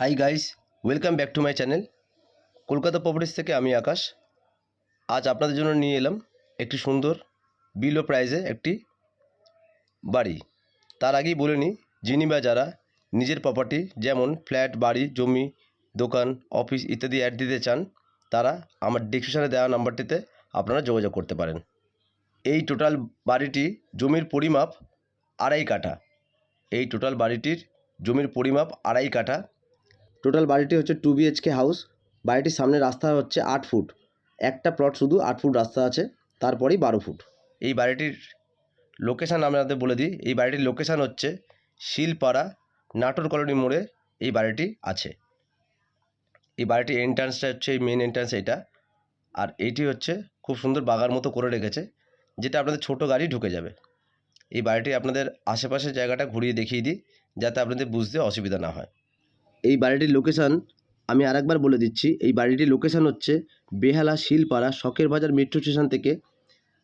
Hi guys welcome back to my channel Kolkata properties থেকে আমি আকাশ। আজ আপনাদের জন্য নিয়ে এলাম একটি সুন্দর বিলো প্রাইজে একটি বাড়ি। তার আগেই বলে নিই, যিনি বা যারা নিজের প্রপার্টি যেমন ফ্ল্যাট বাড়ি, জমি, দোকান অফিস ইত্যাদি অ্যাড দিতে চান, তারা আমার ডিসক্রিপশানে দেওয়া নাম্বারটিতে আপনারা যোগাযোগ করতে পারেন। এই টোটাল বাড়িটি জমির পরিমাপ আড়াই কাঠা। এই টোটাল বাড়িটির জমির পরিমাপ আড়াই কাঠা। টোটাল বাড়িটি হচ্ছে টু বিএইচকে হাউস বাড়িটির সামনে রাস্তা হচ্ছে আট ফুট। একটা প্লট শুধু আট ফুট রাস্তা আছে, তারপরেই বারো ফুট। এই বাড়িটির লোকেশান আপনাদের বলে দিই। এই বাড়িটির লোকেশান হচ্ছে শিলপাড়া, নাটোর কলোনি মোড়ে এই বাড়িটি আছে। এই বাড়িটির এন্ট্রান্সটা হচ্ছে, এই মেন এন্ট্রান্স এটা। আর এইটি হচ্ছে খুব সুন্দর বাগার মতো করে রেখেছে, যেটা আপনাদের ছোট গাড়ি ঢুকে যাবে। এই বাড়িটি আপনাদের আশেপাশের জায়গাটা ঘুরিয়ে দেখিয়ে দিই, যাতে আপনাদের বুঝতে অসুবিধা না হয়। এই বাড়িটির লোকেশান আমি আরেকবার বলে দিচ্ছি। এই বাড়িটির লোকেশান হচ্ছে বেহালা শিলপাড়া শখের বাজার মেট্রো স্টেশন থেকে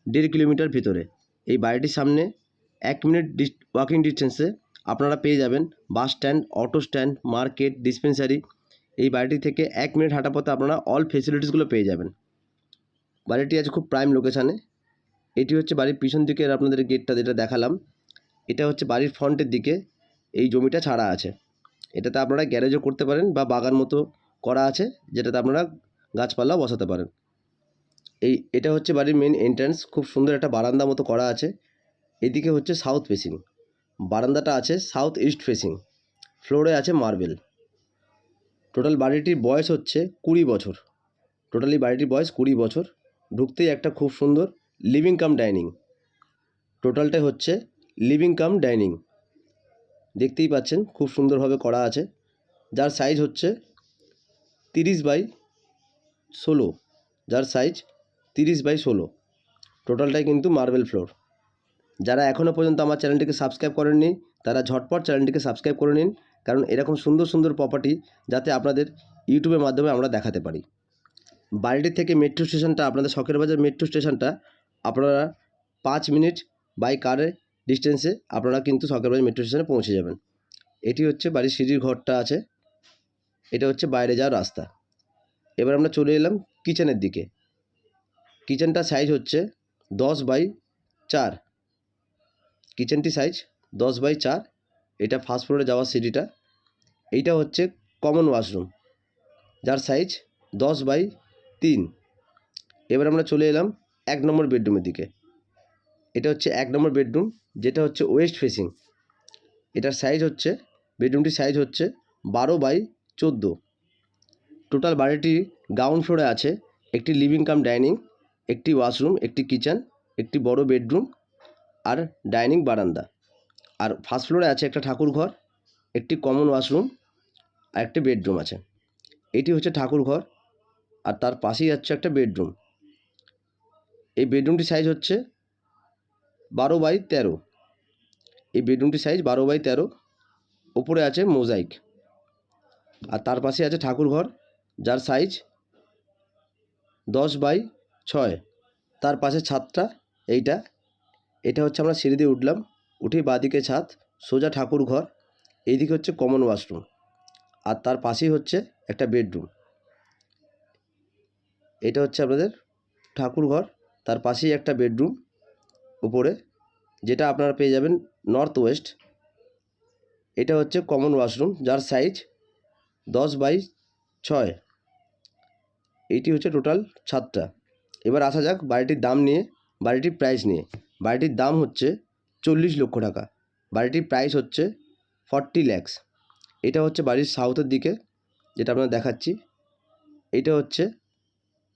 দেড় কিলোমিটার ভিতরে। এই বাড়িটির সামনে এক মিনিট ওয়াকিং ডিস্টেন্সে আপনারা পেয়ে যাবেন bus stand auto stand market dispensary এই বাড়িটি থেকে এক মিনিট হাঁটা পথে আপনারা অল ফেসিলিটিসগুলো পেয়ে যাবেন। বাড়িটি আছে খুব প্রাইম লোকেশানে এটি হচ্ছে বাড়ির পিছন দিকের আপনাদের গেটটা যেটা দেখালাম। এটা হচ্ছে বাড়ির ফ্রন্টের দিকে। এই জমিটা ছাড়া আছে। এটাতে আপনারা গ্যারেজও করতে পারেন বা বাগান মতো করা আছে, যেটাতে আপনারা গাছপালাও বসাতে পারেন। এই, এটা হচ্ছে বাড়ির মেন এন্ট্রান্স খুব সুন্দর একটা বারান্দা মতো করা আছে। এদিকে হচ্ছে সাউথ ফেসিং বারান্দাটা আছে সাউথ ইস্ট ফেসিং ফ্লোরে আছে মার্বেল টোটাল বাড়িটির বয়স হচ্ছে কুড়ি বছর। টোটালি বাড়িটির বয়স কুড়ি বছর। ঢুকতেই একটা খুব সুন্দর লিভিং কাম ডাইনিং টোটালটাই হচ্ছে লিভিং কাম ডাইনিং দেখতেই পাচ্ছেন, খুব সুন্দরভাবে করা আছে। যার সাইজ হচ্ছে তিরিশ বাই ষোলো। যার সাইজ তিরিশ বাই ষোলো। টোটালটাই কিন্তু মার্বেল ফ্লোর যারা এখনও পর্যন্ত আমার চ্যানেলটিকে সাবস্ক্রাইব করেননি, তারা ঝটপট চ্যানেলটিকে সাবস্ক্রাইব করে নিন, কারণ এরকম সুন্দর সুন্দর প্রপার্টি যাতে আপনাদের ইউটিউবের মাধ্যমে আমরা দেখাতে পারি। বাড়িটির থেকে মেট্রো স্টেশনটা আপনাদের শখের বাজার মেট্রো স্টেশনটা আপনারা পাঁচ মিনিট বাই কারে ডিস্টেন্সে আপনারা কিন্তু শখের বাজার মেট্রো স্টেশনে পৌঁছে যাবেন। এটি হচ্ছে বাড়ির সিঁড়ির ঘরটা আছে। এটা হচ্ছে বাইরে যাওয়ার রাস্তা। এবার আমরা চলে এলাম কিচেনের দিকে। কিচেনটার সাইজ হচ্ছে দশ বাই চার। কিচেনটি সাইজ দশ বাই চার। এটা ফার্স্ট ফ্লোরে যাওয়ার সিঁড়িটা। এইটা হচ্ছে কমন ওয়াশরুম যার সাইজ দশ বাই তিন। এবার আমরা চলে এলাম এক নম্বর বেডরুমের দিকে। এটা হচ্ছে এক নম্বর বেডরুম যেটা হচ্ছে ওয়েস্ট ফেসিং এটার সাইজ হচ্ছে বেডরুমটির সাইজ হচ্ছে বারো বাই চোদ্দ। টোটাল বাড়িটি গ্রাউন্ড ফ্লোরে আছে, একটি লিভিং কাম ডাইনিং একটি ওয়াশরুম একটি কিচেন একটি বড় বেডরুম আর ডাইনিং বারান্দা। আর ফার্স্ট ফ্লোরে আছে একটা ঠাকুর ঘর, একটি কমন ওয়াশরুম আর একটি বেডরুম আছে। এটি হচ্ছে ঠাকুর ঘর আর তার পাশেই হচ্ছে একটা বেডরুম এই বেডরুমটির সাইজ হচ্ছে বারো বাই তেরো। এই বেডরুমটির সাইজ বারো বাই তেরো। ওপরে আছে মোজাইক আর তার পাশে আছে ঠাকুর ঘর যার সাইজ দশ বাই ছয়। তার পাশে ছাদটা, এইটা। এটা হচ্ছে আমরা সিঁড়ি দিয়ে উঠলাম। উঠে বাঁদিকে ছাদ, সোজা ঠাকুর ঘর এইদিকে হচ্ছে কমন ওয়াশরুম আর তার পাশেই হচ্ছে একটা বেডরুম এটা হচ্ছে আপনাদের ঠাকুর ঘর তার পাশেই একটা বেডরুম উপরে, যেটা আপনারা পেয়ে যাবেন নর্থ ওয়েস্ট এটা হচ্ছে কমন ওয়াশরুম যার সাইজ দশ বাই ছয়। এইটি হচ্ছে টোটাল ছাদটা এবার আসা যাক বাড়িটির দাম নিয়ে, বাড়িটির প্রাইস নিয়ে। বাড়িটির দাম হচ্ছে চল্লিশ লক্ষ টাকা। বাড়িটির প্রাইস হচ্ছে ফর্টি ল্যাক্স এটা হচ্ছে বাড়ির সাউথের দিকে, যেটা আপনারা দেখাচ্ছি। এটা হচ্ছে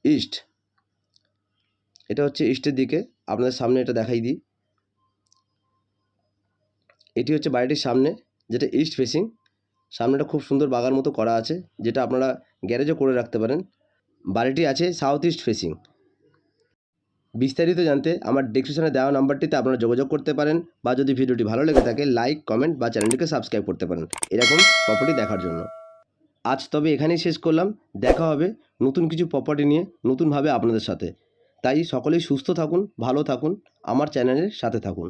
ইস্ট এটা হচ্ছে ইস্টের দিকে। আপনাদের সামনে এটা দেখাই দিই। এটি হচ্ছে বাড়িটির সামনে, যেটা ইস্ট ফেসিং সামনেটা খুব সুন্দর বাগার মতো করা আছে, যেটা আপনারা গ্যারেজও করে রাখতে পারেন। বাড়িটি আছে সাউথ ইস্ট ফেসিং বিস্তারিত জানতে আমার ডিসক্রিপশনে দেওয়া নাম্বারটিতে আপনারা যোগাযোগ করতে পারেন বা যদি ভিডিওটি ভালো লেগে থাকে লাইক কমেন্ট বা চ্যানেলটিকে সাবস্ক্রাইব করতে পারেন। এরকম প্রপার্টি দেখার জন্য। আজ তবে এখানেই শেষ করলাম। দেখা হবে নতুন কিছু প্রপার্টি নিয়ে নতুনভাবে আপনাদের সাথে। তাই সকলেই সুস্থ থাকুন ভালো থাকুন আমার চ্যানেলের সাথে থাকুন।